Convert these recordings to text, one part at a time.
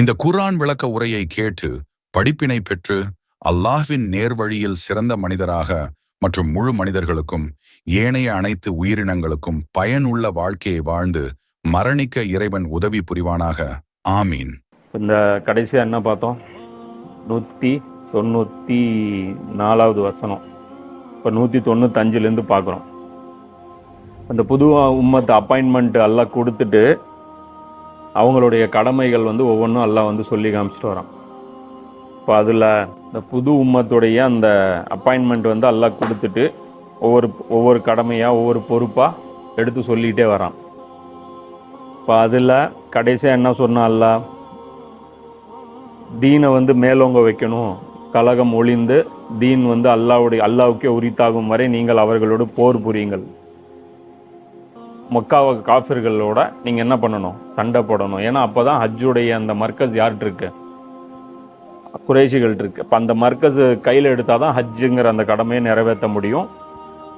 இந்த குர்ஆன் விளக்க உரையை கேட்டு படிப்பினை பெற்று அல்லாஹ்வின் நேர்வழியில் சிறந்த மனிதராக மற்றும் முழு மனிதர்களுக்கும் ஏனைய அனைத்து உயிரினங்களுக்கும் பயனுள்ள வாழ்க்கையை வாழ்ந்து மரணிக்க இறைவன் உதவி புரிவானாக. ஆமீன். இந்த கடைசியாக என்ன பார்த்தோம்? நூற்றி தொண்ணூற்றி நாலாவது வசனம். இப்போ நூற்றி தொண்ணூத்தஞ்சுலேருந்து பார்க்குறோம். அந்த புது உம்மத்து அப்பாயின்மெண்ட் எல்லாம் கொடுத்துட்டு அவங்களுடைய கடமைகள் வந்து ஒவ்வொன்றும் எல்லாம் வந்து சொல்லி காமிச்சிட்டு வரான். இப்போ அதில் இந்த புது உம்மத்துடைய அந்த அப்பாயின்மெண்ட் வந்து எல்லாம் கொடுத்துட்டு ஒவ்வொரு ஒவ்வொரு கடமையாக ஒவ்வொரு பொறுப்பாக எடுத்து சொல்லிகிட்டே வரான். இப்போ அதில் கடைசியாக என்ன சொன்னா அல்லாஹ்? தீனை வந்து மேலோங்க வைக்கணும். கலகம் ஒளிந்து தீன் வந்து அல்லாவுடைய அல்லாவுக்கே உரித்தாகும் வரை நீங்கள் அவர்களோடு போர் புரியுங்கள். மொக்காவை காஃபிர்களோட நீங்கள் என்ன பண்ணணும்? சண்டை போடணும். ஏன்னா அப்போ தான் ஹஜ்ஜுடைய அந்த மர்க்கஸ் யார்கிட்ட இருக்கு குறைஷிகள் இருக்கு இப்போ அந்த மர்க்கஸ் கையில் எடுத்தால் தான் ஹஜ்ஜுங்கிற அந்த கடமையை நிறைவேற்ற முடியும்.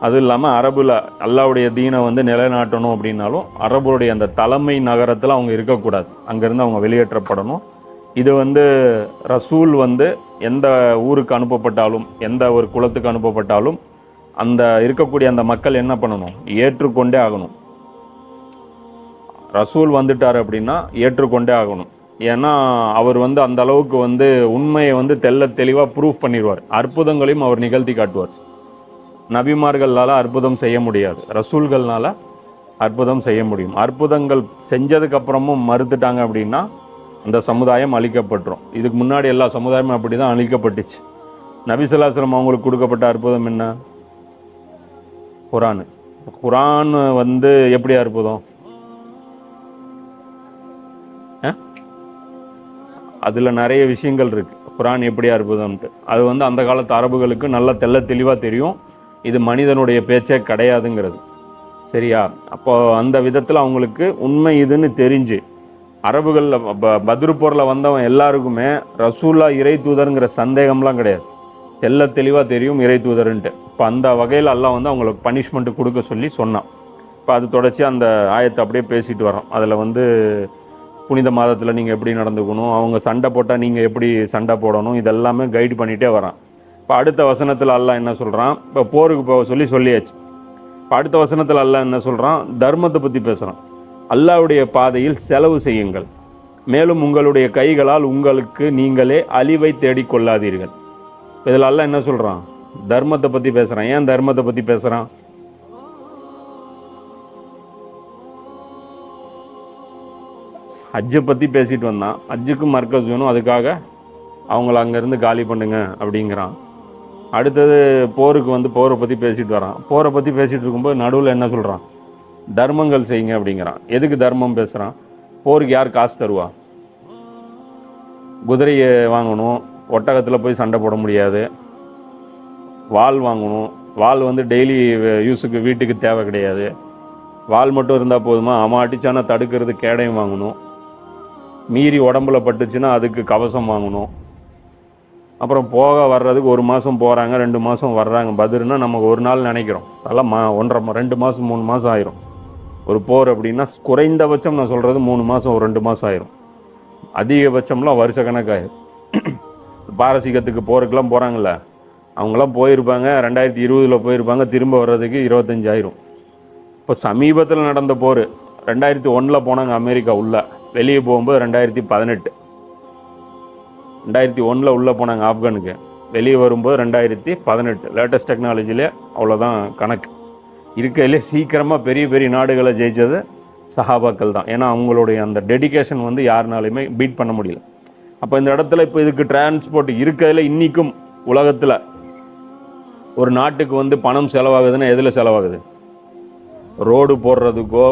அதுவும் இல்லாமல் அரபுல அல்லாவுடைய தீனை வந்து நிலைநாட்டணும் அப்படின்னாலும் அரபுடைய அந்த தலைமை நகரத்தில் அவங்க இருக்கக்கூடாது. அங்கேருந்து அவங்க வெளியேற்றப்படணும். இது வந்து ரசூல் வந்து எந்த ஊருக்கு அனுப்பப்பட்டாலும் எந்த ஒரு குலத்துக்கு அனுப்பப்பட்டாலும் அந்த இருக்கக்கூடிய அந்த மக்கள் என்ன பண்ணணும்? ஏற்றுக்கொண்டே ஆகணும். ரசூல் வந்துட்டார் அப்படின்னா ஏற்றுக்கொண்டே ஆகணும். ஏன்னா அவர் வந்து அந்த அளவுக்கு வந்து உண்மையை வந்து தெல்ல தெளிவாக ப்ரூஃப் பண்ணிடுவார் அற்புதங்களையும் அவர் நிகழ்த்தி காட்டுவார். நபிமார்களால் அற்புதம் செய்ய முடியாது. ரசூல்கள்னால அற்புதம் செய்ய முடியும். அற்புதங்கள் செஞ்சதுக்கப்புறமும் மறுத்துட்டாங்க அப்படின்னா அந்த சமுதாயம் அழிக்கப்பட்டுரும். இதுக்கு முன்னாடி எல்லா சமுதாயமும் அப்படி தான் அழிக்கப்பட்டுச்சு நபிசுல்லாஸ்லம் அவங்களுக்கு கொடுக்கப்பட்ட அற்புதம் என்ன? குரான். குரான் வந்து எப்படி அற்புதம்? அதில் நிறைய விஷயங்கள் இருக்குது குரான் எப்படி அற்புதம்ட்டு அது வந்து அந்த காலத்து அரபுகளுக்கு நல்ல தெள்ள தெளிவாக தெரியும். இது மனிதனுடைய பேச்சே கிடையாதுங்கிறது. சரியா? அப்போது அந்த விதத்தில் அவங்களுக்கு உண்மை இதுன்னு தெரிஞ்சு. அரபுகளில் ப பத்ரு வந்தவன் எல்லாருக்குமே ரசூல்லா இறை தூதருங்கிற சந்தேகம்லாம் கிடையாது. தெல்ல தெளிவாக தெரியும் இறை தூதருன்ட்டு. இப்போ அந்த வகையில் எல்லாம் வந்து அவங்களுக்கு பனிஷ்மெண்ட்டு கொடுக்க சொல்லி சொன்னான். இப்போ அது தொடர்ச்சி அந்த ஆயத்தை அப்படியே பேசிட்டு வரோம் அதில் வந்து புனித மாதத்தில் நீங்கள் எப்படி நடந்துக்கணும் அவங்க சண்டை போட்டால் நீங்கள் எப்படி சண்டை போடணும் இதெல்லாமே கைடு பண்ணிகிட்டே வரான். இப்போ அடுத்த வசனத்தில் அல்லாஹ் என்ன சொல்கிறான் இப்போ போருக்கு போக சொல்லி சொல்லியாச்சு. இப்போ அடுத்த வசனத்தில் அல்லாஹ் என்ன சொல்கிறான் தர்மத்தை பற்றி பேசுகிறான் அல்லாஹ்வுடைய பாதையில் செலவு செய்யுங்கள். மேலும் உங்களுடைய கைகளால் உங்களுக்கு நீங்களே அழிவை தேடிக்கொள்ளாதீர்கள் இதில் அல்லாஹ் என்ன சொல்கிறான் தர்மத்தை பற்றி பேசுகிறான் ஏன் தர்மத்தை பற்றி பேசுகிறான் ஹஜ்ஜை பற்றி பேசிட்டு வந்தான். ஹஜ்ஜுக்கு மர்க்கஸ் வேணும் அதுக்காக அவங்கள அங்கேருந்து காலி பண்ணுங்க அப்படிங்கிறான். அடுத்தது போருக்கு வந்து போரை பற்றி பேசிட்டு வரான். போரை பற்றி பேசிகிட்டு இருக்கும்போது நடுவில் என்ன சொல்கிறான் தர்மங்கள் செய்யுங்க அப்படிங்கிறான். எதுக்கு தர்மம் பேசுகிறான் போருக்கு யார் காசு தருவா? குதிரையை வாங்கணும் ஒட்டகத்தில் போய் சண்டை போட முடியாது. வால் வாங்கணும். வால் வந்து டெய்லி யூஸுக்கு வீட்டுக்கு தேவை கிடையாது. வால் மட்டும் இருந்தால் போதுமா? அவன் அடிச்சானா தடுக்கிறது கேடையும் வாங்கணும். மீறி உடம்புல பட்டுச்சுன்னா அதுக்கு கவசம் வாங்கணும். அப்புறம் போக வர்றதுக்கு ஒரு மாதம் போகிறாங்க ரெண்டு மாதம் வர்றாங்க. பதிர்னா நம்ம ஒரு நாள் நினைக்கிறோம். அதெல்லாம் மா ஒன்றரை மா- ரெண்டு மாதம் மூணு மாதம் ஆயிரும். ஒரு போர் அப்படின்னா குறைந்தபட்சம் நான் சொல்கிறது மூணு மாதம் ஒரு ரெண்டு மாதம் ஆயிரும். அதிகபட்சம்லாம் வருஷ கணக்காயிரும். பாரசீகத்துக்கு போருக்கெல்லாம் போகிறாங்கல்ல அவங்களாம் போயிருப்பாங்க ரெண்டாயிரத்தி இருபதில் போயிருப்பாங்க திரும்ப வர்றதுக்கு இருபத்தஞ்சாயிரம் இப்போ சமீபத்தில் நடந்த போர் ரெண்டாயிரத்தி ஒன்றில் போனாங்க அமெரிக்கா உள்ளே. வெளியே போகும்போது ரெண்டாயிரத்தி பதினெட்டு. ரெண்டாயிரத்தி ஒன்றில் உள்ளே போனாங்க ஆப்கானுக்கு. வெளியே வரும்போது ரெண்டாயிரத்தி பதினெட்டு. லேட்டஸ்ட் டெக்னாலஜியில் அவ்வளோதான் கணக்கு. இருக்கையிலே சீக்கிரமாக பெரிய பெரிய நாடுகளை ஜெயித்தது சஹாபாக்கள் தான். ஏன்னா அவங்களுடைய அந்த டெடிகேஷன் வந்து யாருனாலையுமே பீட் பண்ண முடியல. அப்போ இந்த இடத்துல இப்போ இதுக்கு டிரான்ஸ்போர்ட் இருக்கையில் இன்றைக்கும் உலகத்தில் ஒரு நாட்டுக்கு வந்து பணம் செலவாகுதுன்னா எதில் செலவாகுது? ரோடு போடுறதுக்கோ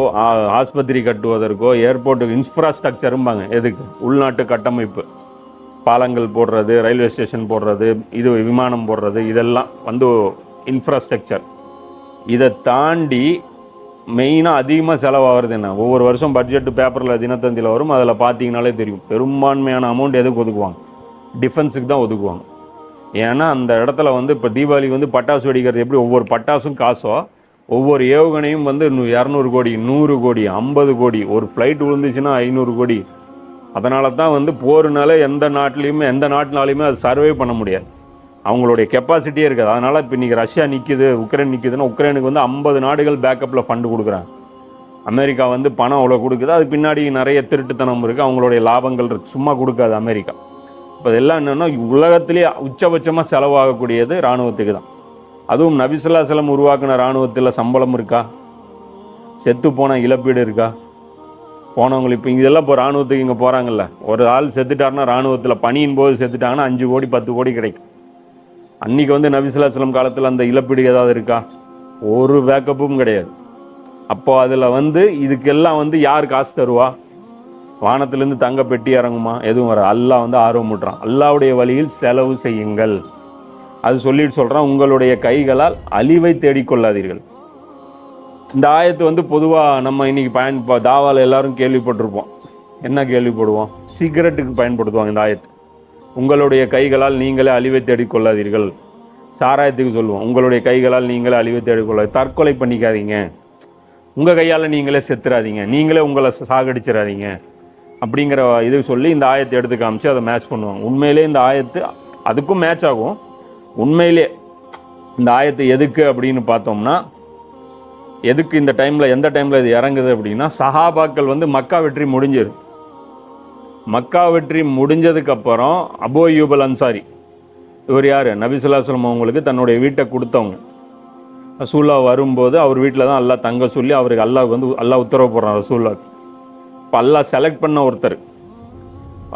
ஆஸ்பத்திரி கட்டுவதற்கோ ஏர்போர்ட்டுக்கு இன்ஃப்ராஸ்ட்ரக்சரும்பாங்க. எதுக்கு? உள்நாட்டு கட்டமைப்பு. பாலங்கள் போடுறது ரயில்வே ஸ்டேஷன் போடுறது இது விமானம் போடுறது இதெல்லாம் வந்து இன்ஃப்ராஸ்ட்ரக்சர். இதை தாண்டி மெயினாக அதிகமாக செலவாகிறது என்ன? ஒவ்வொரு வருஷம் பட்ஜெட்டு பேப்பரில் தினத்தந்தியில் வரும் அதில் பார்த்தீங்கனாலே தெரியும். பெரும்பான்மையான அமௌண்ட் எதுக்கு ஒதுக்குவாங்க? டிஃபென்ஸுக்கு தான் ஒதுக்குவாங்க. ஏன்னா அந்த இடத்துல வந்து இப்போ தீபாவளி வந்து பட்டாசு வெடிக்கிறது எப்படி ஒவ்வொரு பட்டாசும் காசோ ஒவ்வொரு ஏவுகணையும் வந்து நூ- இரநூறு கோடி நூறு கோடி ஐம்பது கோடி ஒரு ஃப்ளைட் விழுந்துச்சுன்னா ஐநூறு கோடி. அதனால தான் வந்து போர்னால எந்த நாட்டிலையுமே எந்த நாட்டினாலையுமே அது சர்வே பண்ண முடியாது. அவங்களுடைய கெப்பாசிட்டியே இருக்காது. அதனால் இப்போ இன்றைக்கி ரஷ்யா நிற்குது உக்ரைன் நிற்குதுன்னா உக்ரைனுக்கு வந்து ஐம்பது நாடுகள் பேக்கப்பில் ஃபண்டு கொடுக்குறாங்க. அமெரிக்கா வந்து பணம் அவ்வளோ கொடுக்குது. அது பின்னாடி நிறைய திருட்டுத்தனம் இருக்குது அவங்களுடைய லாபங்கள் இருக்குது சும்மா கொடுக்காது அமெரிக்கா. இப்போ இதெல்லாம் என்னென்னா உலகத்திலேயே உச்சபட்சமாக செலவாகக்கூடியது இராணுவத்துக்கு தான். அதுவும் நபிசுல்லாசலம் உருவாக்கின இராணுவத்தில் சம்பளம் இருக்கா? செத்து போன இழப்பீடு இருக்கா? போனவங்க இப்போ இதெல்லாம் இப்போ இராணுவத்துக்கு இங்கே போகிறாங்கல்ல ஒரு ஆள் செத்துட்டாருன்னா இராணுவத்தில் பணியின் போது செத்துட்டாங்கன்னா அஞ்சு கோடி பத்து கோடி கிடைக்கும். அன்றைக்கி வந்து நபிசுல்லாசலம் காலத்தில் அந்த இழப்பீடு ஏதாவது இருக்கா? ஒரு பேக்கப்பும் கிடையாது. அப்போது அதில் வந்து இதுக்கெல்லாம் வந்து யார் காசு தருவா? வானத்திலேருந்து தங்க பெட்டி இறங்குமா? எதுவும் வர அல்லா வந்து ஆர்வம் விட்றான் அல்லாவுடைய வழியில் செலவு செய்யுங்கள். அது சொல்லிட்டு சொல்கிறான் உங்களுடைய கைகளால் அழிவை தேடிக்கொள்ளாதீர்கள். இந்த ஆயத்து வந்து பொதுவாக நம்ம இன்னைக்கு பயன் தாவால் தாவால எல்லாரும் கேள்விப்பட்டிருப்போம். என்ன கேள்விப்படுவோம்? சிகரெட்டுக்கு பயன்படுத்துவாங்க இந்த ஆயத்து. உங்களுடைய கைகளால் நீங்களே அழிவை தேடிக்கொள்ளாதீர்கள். சாராயத்துக்கு சொல்லுவோம் உங்களுடைய கைகளால் நீங்களே அழிவை தேடிக்கொள்ள தற்கொலை பண்ணிக்காதீங்க. உங்கள் கையால் நீங்களே செத்துறாதீங்க. நீங்களே உங்களை சாகடிச்சிடாதீங்க. அப்படிங்கிற இது சொல்லி இந்த ஆயத்தை எடுத்து காமிச்சு அதை மேட்ச் பண்ணுவாங்க. உண்மையிலே இந்த ஆயத்து அதுக்கும் மேட்ச் ஆகும். உண்மையிலே இந்த ஆயத்தை எதுக்கு அப்படின்னு பார்த்தோம்னா எதுக்கு இந்த டைமில் எந்த டைமில் இது இறங்குது அப்படின்னா சஹாபாக்கள் வந்து மக்கா வெற்றி முடிஞ்சிரு. மக்கா வெற்றி முடிஞ்சதுக்கப்புறம் அபோ யூபல் அன்சாரி இவர் யார்? நபிசுல்லாஸ்லம் அவங்களுக்கு தன்னுடைய வீட்டை கொடுத்தவங்க. ரசூல்லா வரும்போது அவர் வீட்டில் தான் அல்லா தங்க சொல்லி அவருக்கு அல்லாவுக்கு வந்து அல்லா உத்தரவு போடுறான் ரசூல்லாக்கு இப்போ அல்லா செலக்ட் பண்ண ஒருத்தர்.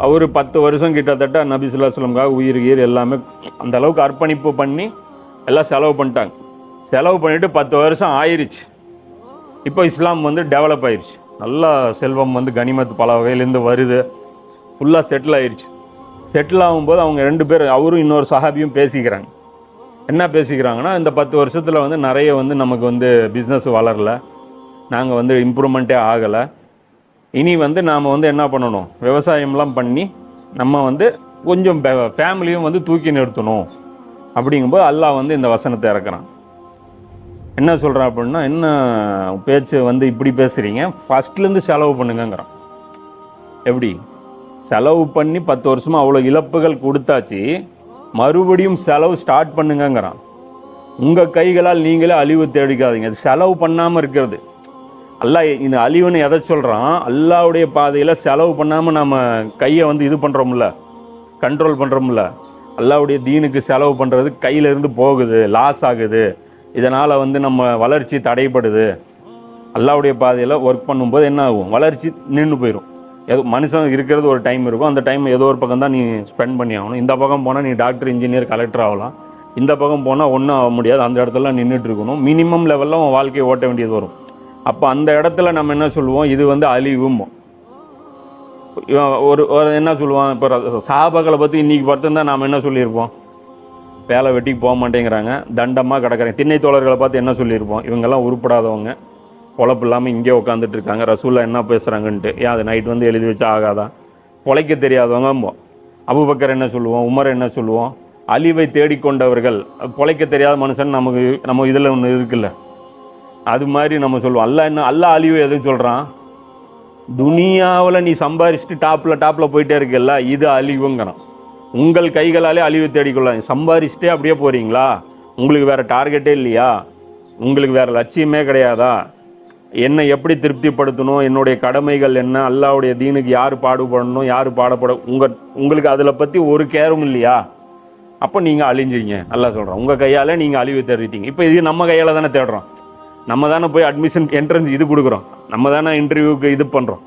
அவர் பத்து வருஷம் கிட்டத்தட்ட நபி சொல்லாஸ்லம்காக உயிர் கீர் எல்லாமே அந்த அளவுக்கு அர்ப்பணிப்பு பண்ணி எல்லாம் செலவு பண்ணிட்டாங்க. செலவு பண்ணிவிட்டு பத்து வருஷம் ஆயிருச்சு. இப்போ இஸ்லாம் வந்து டெவலப் ஆயிடுச்சு நல்லா செல்வம் வந்து கனிமத் பல வகையிலேருந்து வருது. ஃபுல்லாக செட்டில் ஆயிடுச்சு செட்டில் ஆகும்போது அவங்க ரெண்டு பேர் அவரும் இன்னொரு சஹாபியும் பேசிக்கிறாங்க. என்ன பேசிக்கிறாங்கன்னா இந்த பத்து வருஷத்தில் வந்து நிறைய வந்து நமக்கு வந்து பிஸ்னஸ் வளரல. நாங்கள் வந்து இம்ப்ரூவ்மெண்ட்டே ஆகலை. இனி வந்து நாம் வந்து என்ன பண்ணணும்? விவசாயம்லாம் பண்ணி நம்ம வந்து கொஞ்சம் ஃபேமிலியும் வந்து தூக்கி நிறுத்தணும். அப்படிங்கும்போது அல்லாஹ் வந்து இந்த வசனத்தை இறக்குறான். என்ன சொல்கிறான் அப்படின்னா என்ன பேச்சு வந்து இப்படி பேசுகிறீங்க ஃபஸ்ட்லேருந்து செலவு பண்ணுங்கங்கிறான். எப்படி? செலவு பண்ணி பத்து வருஷமாக அவ்வளோ இழப்புகள் கொடுத்தாச்சு மறுபடியும் செலவு ஸ்டார்ட் பண்ணுங்கங்கிறான். உங்கள் கைகளால் நீங்களே அழிவு தேடிக்காதீங்க. அது செலவு பண்ணாமல் இருக்கிறது. அல்லா இந்த அழிவுன்னு எதை சொல்கிறான் அல்லாவுடைய பாதையில் செலவு பண்ணாமல் நம்ம கையை வந்து இது பண்ணுறோம்ல கண்ட்ரோல் பண்ணுறோம்ல அல்லாவுடைய தீனுக்கு செலவு பண்ணுறது கையிலேருந்து போகுது லாஸ் ஆகுது. இதனால் வந்து நம்ம வளர்ச்சி தடைப்படுது. அல்லாவுடைய பாதையில் ஒர்க் பண்ணும்போது என்ன ஆகும்? வளர்ச்சி நின்று போயிடும் ஏதோ மனுஷன் இருக்கிறது ஒரு டைம் இருக்கும். அந்த டைம் ஏதோ ஒரு பக்கம் தான் நீ ஸ்பெண்ட் பண்ணி ஆகணும். இந்த பக்கம் போனால் நீ டாக்டர் இன்ஜினியர் கலெக்டர் ஆகலாம். இந்த பக்கம் போனால் ஒன்றும் ஆக முடியாது. அந்த இடத்துல நின்றுட்டு இருக்கணும். மினிமம் லெவலில் உன் வாழ்க்கையை ஓட்ட வேண்டியது வரும். அப்போ அந்த இடத்துல நம்ம என்ன சொல்லுவோம்? இது வந்து அழிவும் ஒரு ஒரு என்ன சொல்லுவான்? இப்போ சாபகளை பற்றி இன்னைக்கு பார்த்துருந்தா நாம் என்ன சொல்லியிருப்போம்? வேலை வெட்டிக்கு போக மாட்டேங்கிறாங்க. தண்டமாக கிடக்கிறாங்க. திண்ணை தோழர்களை பார்த்து என்ன சொல்லியிருப்போம்? இவங்கெல்லாம் உருப்படாதவங்க. பொழப்பு இல்லாமல் இங்கே உட்காந்துட்டு இருக்காங்க. ரசூலா என்ன பேசுகிறாங்கன்ட்டு ஏன் அது நைட் வந்து எழுதி வச்சா ஆகாதா? பொழைக்க தெரியாதவங்க அபுபக்கர் என்ன சொல்லுவோம்? உமர் என்ன சொல்லுவோம்? அழிவை தேடிக்கொண்டவர்கள். பொழைக்க தெரியாத மனுஷன் நமக்கு நம்ம இதில் ஒன்று இருக்குல்ல. அது மாதிரி நம்ம சொல்லுவோம். அல்லாஹ் என்ன அல்லா அழிவு எதுவும் சொல்கிறான் துனியாவில் நீ சம்பாரிச்சுட்டு டாப்பில் டாப்பில் போயிட்டே இருக்கல்ல இது அழிவுங்கிறான். உங்கள் கைகளாலே அழிவு தேடிக்கொள்ளாங்க சம்பாரிச்சுட்டே அப்படியே போகிறீங்களா உங்களுக்கு வேறு டார்கெட்டே இல்லையா? உங்களுக்கு வேறு லட்சியமே கிடையாதா? என்னை எப்படி திருப்திப்படுத்தணும்? என்னுடைய கடமைகள் என்ன? அல்லாவுடைய தீனுக்கு யார் பாடுபடணும்? யார் பாடப்பட உங்கள் உங்களுக்கு அதில் பற்றி ஒரு கேரும் இல்லையா? அப்போ நீங்கள் அழிஞ்சிங்க. நல்லா சொல்கிறோம் உங்கள் கையால் நீங்கள் அழிவு தேடிட்டீங்க. இப்போ இது நம்ம கையால் தானே தேடுறோம். நம்ம தானே போய் அட்மிஷன் என்ட்ரன்ஸ் இது கொடுக்குறோம். நம்ம தானே இன்டர்வியூக்கு இது பண்ணுறோம்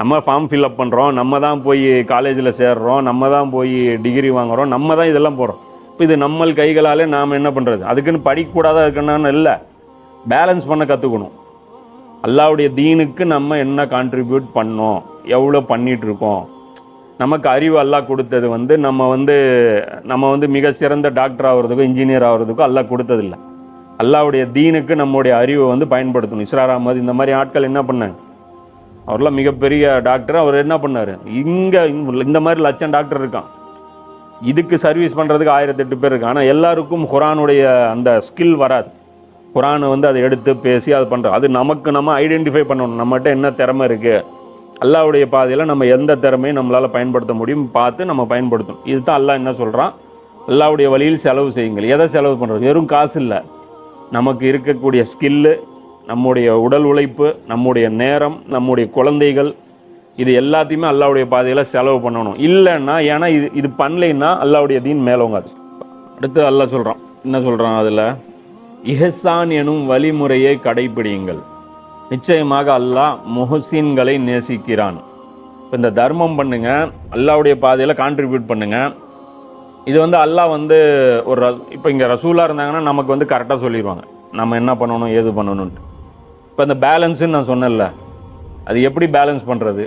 நம்ம ஃபார்ம் ஃபில்அப் பண்ணுறோம் நம்ம தான் போய் காலேஜில் சேர்றோம். நம்ம தான் போய் டிகிரி வாங்குகிறோம் நம்ம தான் இதெல்லாம் போகிறோம் இப்போ இது நம்ம கைகளாலே நாம் என்ன பண்ணுறது அதுக்குன்னு படிக்கக்கூடாத இருக்கணும்னு இல்லை. பேலன்ஸ் பண்ண கற்றுக்கணும் அல்லாவுடைய தீனுக்கு நம்ம என்ன கான்ட்ரிபியூட் பண்ணோம்? எவ்வளோ பண்ணிகிட்ருக்கோம் நமக்கு அறிவு அல்லா கொடுத்தது வந்து நம்ம வந்து நம்ம வந்து மிக சிறந்த டாக்டர் ஆகிறதுக்கும் இன்ஜினியர் ஆகிறதுக்கும் அல்லா கொடுத்ததில்ல. அல்லாவுடைய தீனுக்கு நம்முடைய அறிவை வந்து பயன்படுத்தணும். இஸ்ரார் அஹமது இந்த மாதிரி ஆட்கள் என்ன பண்ணாங்க? அவர்லாம் மிகப்பெரிய டாக்டர் அவர் என்ன பண்ணார்? இங்கே இந்த மாதிரி லட்சம் டாக்டர் இருக்கான். இதுக்கு சர்வீஸ் பண்ணுறதுக்கு ஆயிரத்தெட்டு பேர் இருக்கு ஆனால் எல்லாருக்கும் குரானுடைய அந்த ஸ்கில் வராது. குரானை வந்து அதை எடுத்து பேசி அது பண்ணுறோம் அது நமக்கு நம்ம ஐடென்டிஃபை பண்ணணும். நம்மகிட்ட என்ன திறமை இருக்குது அல்லாவுடைய பாதையில் நம்ம எந்த திறமையும் நம்மளால் பயன்படுத்த முடியும். பார்த்து நம்ம பயன்படுத்தணும். இதுதான் அல்லாஹ் என்ன சொல்கிறான் அல்லாவுடைய வழியில் செலவு செய்யுங்கள். எதை செலவு பண்ணுறது வெறும் காசு இல்லை. நமக்கு இருக்கக்கூடிய ஸ்கில்லு நம்முடைய உடல் உழைப்பு நம்முடைய நேரம் நம்முடைய குழந்தைகள் இது எல்லாத்தையுமே அல்லாவுடைய பாதையில் செலவு பண்ணணும். இல்லைன்னா ஏன்னா இது இது பண்ணலைன்னா அல்லாவுடைய தீன் மேலோங்காது அடுத்து அல்லாஹ் சொல்கிறான் என்ன சொல்கிறான் அதில்? இஹசான் எனும் வழிமுறையை கடைபிடியுங்கள் நிச்சயமாக அல்லாஹ் முஹசின்களை நேசிக்கிறான். இப்போ இந்த தர்மம் பண்ணுங்கள் அல்லாவுடைய பாதையில் கான்ட்ரிபியூட் பண்ணுங்கள் இது வந்து அல்லாஹ் வந்து ஒரு இப்போ இங்கே ரசூலாக இருந்தாங்கன்னா நமக்கு வந்து கரெக்டாக சொல்லிடுவாங்க நம்ம என்ன பண்ணணும் ஏது பண்ணணுன்ட்டு இப்போ இந்த பேலன்ஸுன்னு நான் சொன்னேன்ல அது எப்படி பேலன்ஸ் பண்ணுறது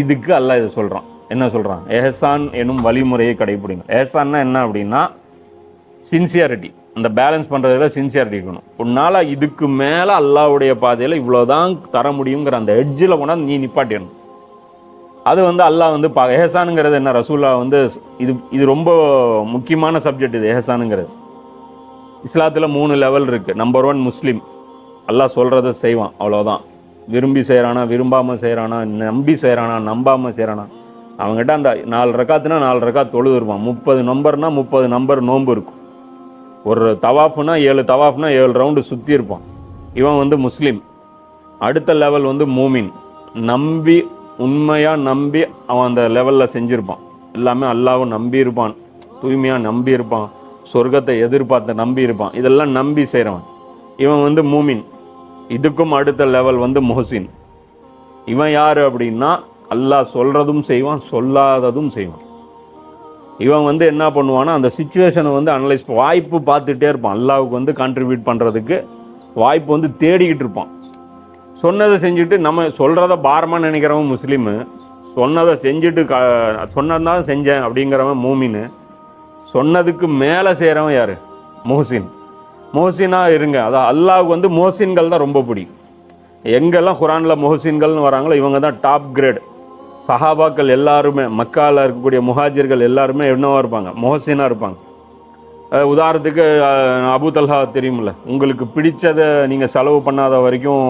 இதுக்கு அல்லாஹ் இதை சொல்கிறான் என்ன சொல்கிறான் எஹசான் எனும் வழிமுறையை கடைபிடிங்க. எஹசான்னா என்ன அப்படின்னா சின்சியாரிட்டி அந்த பேலன்ஸ் பண்ணுறதுல சின்சியாரிட்டி இருக்கணும். உன்னால் இதுக்கு மேலே அல்லாவுடைய பாதையில் இவ்வளோதான் தர முடியுங்கிற அந்த எட்ஜில் கொண்டாந்து நீ நிப்பாட்டிடணும். அது வந்து அல்லாஹ் வந்து பா எஹசானுங்கிறது என்ன? ரசூல்லா வந்து இது இது ரொம்ப முக்கியமான சப்ஜெக்ட் இது எஹசானுங்கிறது. இஸ்லாத்தில் மூணு லெவல் இருக்குது நம்பர் ஒன் முஸ்லீம். அல்லாஹ் சொல்கிறத செய்வான் அவ்வளோதான் விரும்பி செய்கிறானா விரும்பாமல் செய்கிறானா நம்பி செய்கிறானா நம்பாமல் செய்கிறானா அவங்ககிட்ட அந்த நாலு ரக்காத்துனா நாலு ரக்காத் தொழுது முப்பது நம்பர்னா முப்பது நம்பர் நோன்பு இருக்கும். ஒரு தவாஃப்னா ஏழு தவாஃப்னா ஏழு ரவுண்டு சுற்றி இருப்பான். இவன் வந்து முஸ்லீம். அடுத்த லெவல் வந்து மூமின். நம்பி உண்மையாக நம்பி அவன் அந்த லெவலில் செஞ்சுருப்பான். எல்லாமே அல்லாவும் நம்பி இருப்பான் தூய்மையாக நம்பி இருப்பான் சொர்க்கத்தை எதிர்பார்த்து நம்பி இருப்பான் இதெல்லாம் நம்பி செய்கிறவன் இவன் வந்து மூமின். இதுக்கும் அடுத்த லெவல் வந்து முஹசின். இவன் யார் அப்படின்னா அல்லாஹ் சொல்கிறதும் செய்வான் சொல்லாததும் செய்வான். இவன் வந்து என்ன பண்ணுவான்னா அந்த சுச்சுவேஷனை வந்து அனலைஸ் வாய்ப்பு பார்த்துட்டே இருப்பான். அல்லாவுக்கு வந்து கான்ட்ரிபியூட் பண்ணுறதுக்கு வாய்ப்பு வந்து தேடிக்கிட்டு இருப்பான். சொன்னதை செஞ்சுட்டு நம்ம சொல்கிறத பாரமாக நினைக்கிறவன் முஸ்லீமு. சொன்னதை செஞ்சுட்டு க சொன்னதான் செஞ்சேன் அப்படிங்கிறவன் மூமின்னு சொன்னதுக்கு மேலே செய்கிறவன் யார்? மொஹசின் முஹசினாக இருங்க. அதான் அல்லாவுக்கு வந்து முஹசின்கள் தான் ரொம்ப பிடிக்கும். எங்கெல்லாம் குரானில் மொஹசின்கள்னு வராங்களோ இவங்க தான் டாப் கிரேட் சஹாபாக்கள் எல்லாருமே மக்காவில் இருக்கக்கூடிய முஹாஜிர்கள் எல்லாருமே என்னவாக இருப்பாங்க? மொஹசினாக இருப்பாங்க. உதாரணத்துக்கு அபு தல்ஹா தெரியுமில்ல உங்களுக்கு பிடிச்சதை நீங்கள் செலவு பண்ணாத வரைக்கும்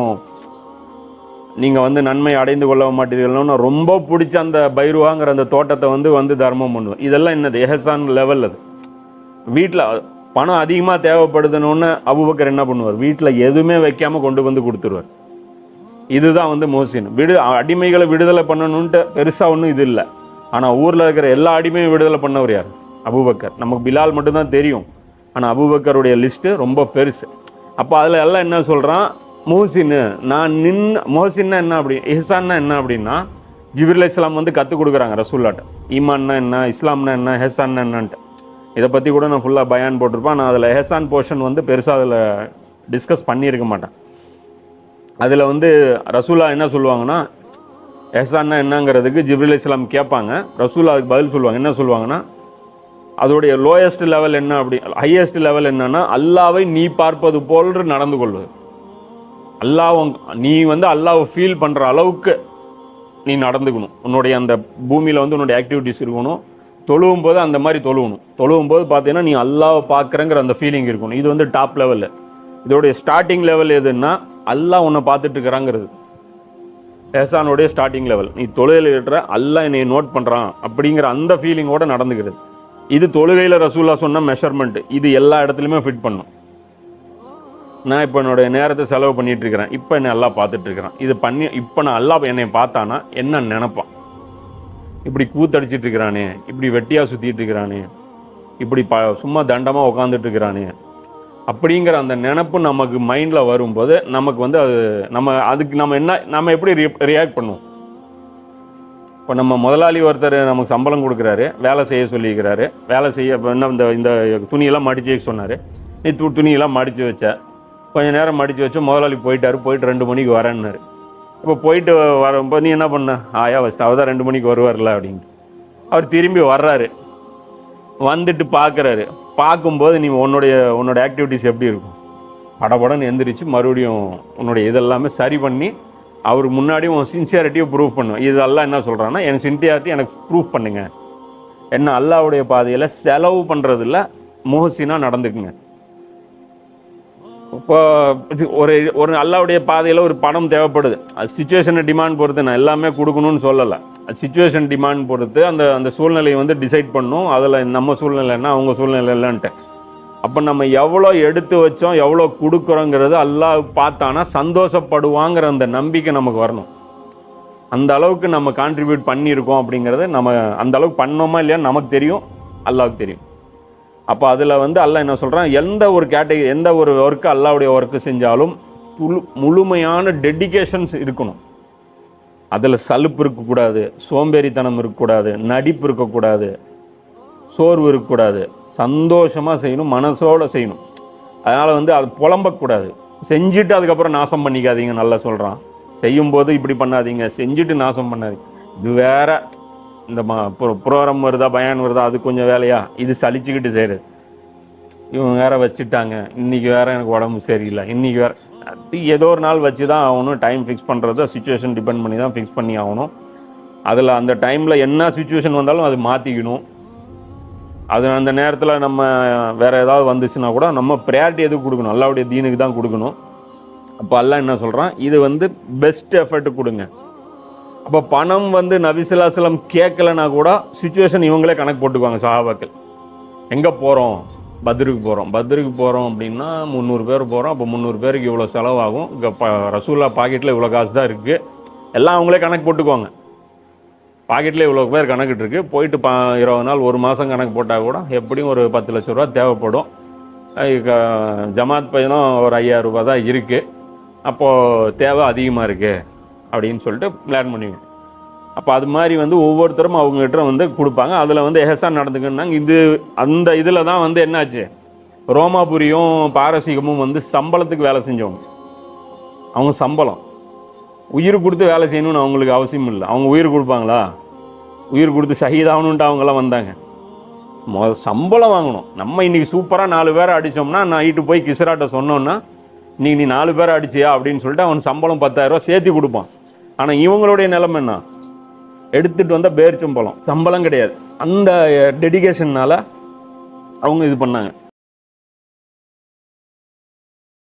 நீங்கள் வந்து நன்மை அடைந்து கொள்ள மாட்டீர்கள்னு ரொம்ப பிடிச்ச அந்த பைருவாங்கிற அந்த தோட்டத்தை வந்து வந்து தர்மம் பண்ணுவோம். இதெல்லாம் என்னது? எஹசான் லெவல் அது. வீட்டில் பணம் அதிகமாக தேவைப்படுதுன்னு அபுபக்கர் என்ன பண்ணுவார்? வீட்டில் எதுவுமே வைக்காமல் கொண்டு வந்து கொடுத்துருவார். இதுதான் வந்து மோசின். விடு அடிமைகளை விடுதலை பண்ணணுன்ட்டு பெருசாக ஒன்றும் இது இல்லை. ஆனால் ஊரில் இருக்கிற எல்லா அடிமையும் விடுதலை பண்ணவர் யார்? அபுபக்கர். நமக்கு பிலால் மட்டும்தான் தெரியும். ஆனால் அபுபக்கருடைய லிஸ்ட்டு ரொம்ப பெருசு. அப்போ அதில் எல்லாம் என்ன சொல்கிறான் மோசின்னு நான் நின் மோசின்னா என்ன அப்படி ஹெசான்னா என்ன அப்படின்னா ஜிபிர் இஸ்லாம் வந்து கற்றுக் கொடுக்குறாங்க ரசூல்லாட்ட. ஈமான்னா என்ன இஸ்லாம்னா என்ன ஹெசான்னா என்னன்ட்டு. இதை பற்றி கூட நான் ஃபுல்லாக பயான் போட்டிருப்பேன். நான் அதில் ஹெசான் போர்ஷன் வந்து பெருசாக அதில் டிஸ்கஸ் பண்ணியிருக்க மாட்டேன். அதில் வந்து ரசூலா என்ன சொல்லுவாங்கன்னா ஹெசான்னா என்னங்கிறதுக்கு ஜிப்ரில் இஸ்லாம் கேட்பாங்க. ரசூலா அதுக்கு பதில் சொல்லுவாங்க. என்ன சொல்லுவாங்கன்னா அதோடைய லோயஸ்ட் லெவல் என்ன அப்படி ஹையஸ்ட் லெவல் என்னன்னா அல்லாவை நீ பார்ப்பது போன்று நடந்து கொள்வது. அல்லாஹ் நீ வந்து அல்லாவை ஃபீல் பண்ணுற அளவுக்கு நீ நடந்துக்கணும். உன்னுடைய அந்த பூமியில் வந்து உன்னுடைய ஆக்டிவிட்டிஸ் இருக்கணும். தொழுவும் போது அந்த மாதிரி தொழுவணும். தொழுவும் போது பார்த்தீங்கன்னா நீ அல்லாவை பார்க்குறங்கிற அந்த ஃபீலிங் இருக்கணும். இது வந்து டாப் லெவலில் இதோடைய ஸ்டார்டிங் லெவல் எதுன்னா அல்லாஹ் உன்னை பார்த்துட்டு இருக்கிறாங்கிறது. எஹசானுடைய ஸ்டார்டிங் லெவல் நீ தொழுகையில் இருக்கிற அல்லாஹ் என்னை நோட் பண்ணுறான் அப்படிங்கிற அந்த ஃபீலிங்கோட நடந்துக்கிறது. இது தொழுகையில் ரசூல்லா சொன்ன மெஷர்மெண்ட் இது எல்லா இடத்துலையுமே ஃபிட் பண்ணும். நான் இப்போ என்னோடய நேரத்தை செலவு பண்ணிகிட்ருக்கிறேன் இப்போ என்னை எல்லாம் பார்த்துட்ருக்குறேன் இது பண்ணி இப்போ நான் எல்லாம் என்னை பார்த்தானா? என்ன நினப்பான்? இப்படி கூத்தடிச்சிட்டு இருக்கிறானே இப்படி வெட்டியாக சுத்திட்டு இருக்கிறானே இப்படி ப சும்மா தண்டமாக உட்காந்துட்டு இருக்கிறானே. அப்படிங்கிற அந்த நினப்பு நமக்கு மைண்டில் வரும்போது நமக்கு வந்து அது நம்ம அதுக்கு நம்ம என்ன நம்ம எப்படி ரியாக்ட் பண்ணுவோம்? இப்போ நம்ம முதலாளி ஒருத்தர் நமக்கு சம்பளம் கொடுக்குறாரு வேலை செய்ய சொல்லியிருக்கிறாரு வேலை செய்ய என்ன இந்த இந்த துணியெல்லாம் மடிச்சு சொன்னார். நீ து துணியெல்லாம் மடித்து வச்ச. கொஞ்சம் நேரம் மடித்து வச்சு முதலாளி போயிட்டார் போயிட்டு ரெண்டு மணிக்கு வரேன்னாரு. இப்போ போயிட்டு வரும்போது நீ என்ன பண்ண? ஆயா வச்சுட்டு அவர் தான் ரெண்டு மணிக்கு வருவார்ல அப்படின்ட்டு. அவர் திரும்பி வர்றாரு. வந்துட்டு பார்க்குறாரு பார்க்கும்போது நீ உன்னுடைய உன்னோட ஆக்டிவிட்டிஸ் எப்படி இருக்கும்? படபடன்னு எந்திரிச்சு மறுபடியும் உன்னுடைய இதெல்லாமே சரி பண்ணி அவர் முன்னாடி உன் சின்சியாரிட்டியை ப்ரூவ் பண்ணும் இதெல்லாம் என்ன சொல்கிறான்னா என் சின்சியாரிட்டி எனக்கு ப்ரூவ் பண்ணுங்க. என்ன அல்லாவுடைய பாதையில் செலவு பண்ணுறதில்ல முகசினாக நடந்துக்குங்க. இப்போ ஒரு ஒரு அல்லாவுடைய பாதையில் ஒரு பணம் தேவைப்படுது. அது சுச்சுவேஷனை டிமாண்ட் பொறுத்து நான் எல்லாமே கொடுக்கணும்னு சொல்லலை. அது சுச்சுவேஷன் டிமாண்ட் பொறுத்து அந்த அந்த சூழ்நிலையை வந்து டிசைட் பண்ணும். அதில் நம்ம சூழ்நிலைன்னா அவங்க சூழ்நிலை இல்லைன்ட்டு. அப்போ நம்ம எவ்வளோ எடுத்து வச்சோம் எவ்வளோ கொடுக்குறோங்கிறது அல்லா பார்த்தானா சந்தோஷப்படுவாங்கிற அந்த நம்பிக்கை நமக்கு வரணும். அந்த அளவுக்கு நம்ம கான்ட்ரிபியூட் பண்ணியிருக்கோம் அப்படிங்கிறது நம்ம அந்த அளவுக்கு பண்ணோமா இல்லையான்னு நமக்கு தெரியும் அல்லாவுக்கு தெரியும். அப்போ அதில் வந்து அல்ல என்ன சொல்கிறான் எந்த ஒரு கேட்டகரி எந்த ஒரு ஒர்க்கு அல்லாவுடைய ஒர்க்கு செஞ்சாலும் முழு முழுமையான டெடிகேஷன்ஸ் இருக்கணும். அதில் சலுப்பு இருக்கக்கூடாது சோம்பேறித்தனம் இருக்கக்கூடாது நடிப்பு இருக்கக்கூடாது சோர்வு இருக்கக்கூடாது. சந்தோஷமாக செய்யணும் மனசோடு செய்யணும். அதனால் வந்து அது புலம்பக்கூடாது. செஞ்சுட்டு அதுக்கப்புறம் நாசம் பண்ணிக்காதீங்க நல்லா சொல்கிறான் செய்யும்போது இப்படி பண்ணாதீங்க செஞ்சுட்டு நாசம் பண்ணாதீங்க. இது வேற இந்த மா ப்ரோக்ராம் வருதா பயான் வருதா அது கொஞ்சம் வேலையா? இது சலிச்சுக்கிட்டு செய்கிறது இவங்க வேற வச்சுட்டாங்க. இன்னைக்கு வேற எனக்கு உடம்பு சரியில்லை. இன்னைக்கு வேற ஏதோ ஒரு நாள் வச்சு தான் ஆகணும். டைம் ஃபிக்ஸ் பண்ணுறது சுச்சுவேஷன் டிபெண்ட் பண்ணி தான் ஃபிக்ஸ் பண்ணி ஆகணும். அதில் அந்த டைமில் என்ன சுச்சுவேஷன் வந்தாலும் அது மாற்றிக்கணும் அது அந்த நேரத்தில் நம்ம வேற ஏதாவது வந்துச்சுன்னா கூட நம்ம ப்ரையாரிட்டி எதுக்கு கொடுக்கணும்? அல்லாவுடைய தீனுக்கு தான் கொடுக்கணும். அப்போ அல்லாஹ் என்ன சொல்கிறான் இது வந்து பெஸ்ட் எஃபர்ட் கொடுங்க. அப்போ பணம் வந்து நபிசுல்லாஸ்லம் கேட்கலனா கூட சுச்சுவேஷன் இவங்களே கணக்கு போட்டுக்குவாங்க சஹாபாக்கள். எங்கே போகிறோம் பத்ருக்கு போகிறோம் பத்ருக்கு போகிறோம் அப்படின்னா முந்நூறு பேர் போகிறோம் அப்போ முந்நூறு பேருக்கு இவ்வளோ செலவாகும். இங்கே ப ரசூல்லா பாக்கெட்டில் இவ்வளோ காசு தான் இருக்குது எல்லாம் அவங்களே கணக்கு போட்டுக்குவாங்க. பாக்கெட்டில் இவ்வளோ பேர் கணக்கிட்டு இருக்கு. போயிட்டு பா இருபது நாள் ஒரு மாதம் கணக்கு போட்டால் கூட எப்படியும் ஒரு பத்து லட்ச ரூபா தேவைப்படும். ஜமாத் பையனும் ஒரு ஐயாயிரம் ரூபா தான் இருக்குது அப்போது தேவை அதிகமாக இருக்குது அப்படின்னு சொல்லிட்டு பிளான் பண்ணிக்கணும். அப்போ அது மாதிரி வந்து ஒவ்வொருத்தரும் அவங்ககிட்ட வந்து கொடுப்பாங்க. அதில் வந்து எஹசான் நடந்துக்குன்னாங்க இது அந்த இதில் தான் வந்து என்னாச்சு? ரோமாபுரியும் பாரசீகமும் வந்து சம்பளத்துக்கு வேலை செஞ்சவங்க. அவங்க சம்பளம். உயிர் கொடுத்து வேலை செய்யணும்னு அவங்களுக்கு அவசியம் இல்லை. அவங்க உயிர் கொடுப்பாங்களா? உயிர் கொடுத்து ஷஹீதாகணுன்ட்டு அவங்கெல்லாம் வந்தாங்க. மொ சம்பளம் வாங்கணும். நம்ம இன்றைக்கி சூப்பராக நாலு பேரை அடித்தோம்னா நைட்டு போய் கிசராட்ட சொன்னோன்னா நீ நீ நாலு பேர் அடிச்சியா அப்படின்னு சொல்லிட்டு அவன் சம்பளம் பத்தாயிரரூவா சேர்த்து கொடுப்பான். ஆனால் இவங்களுடைய நிலைமை என்ன? எடுத்துட்டு வந்தால் பேர் சம்பளம் சம்பளம் கிடையாது. அந்த டெடிகேஷன்னால அவங்க இது பண்ணாங்க.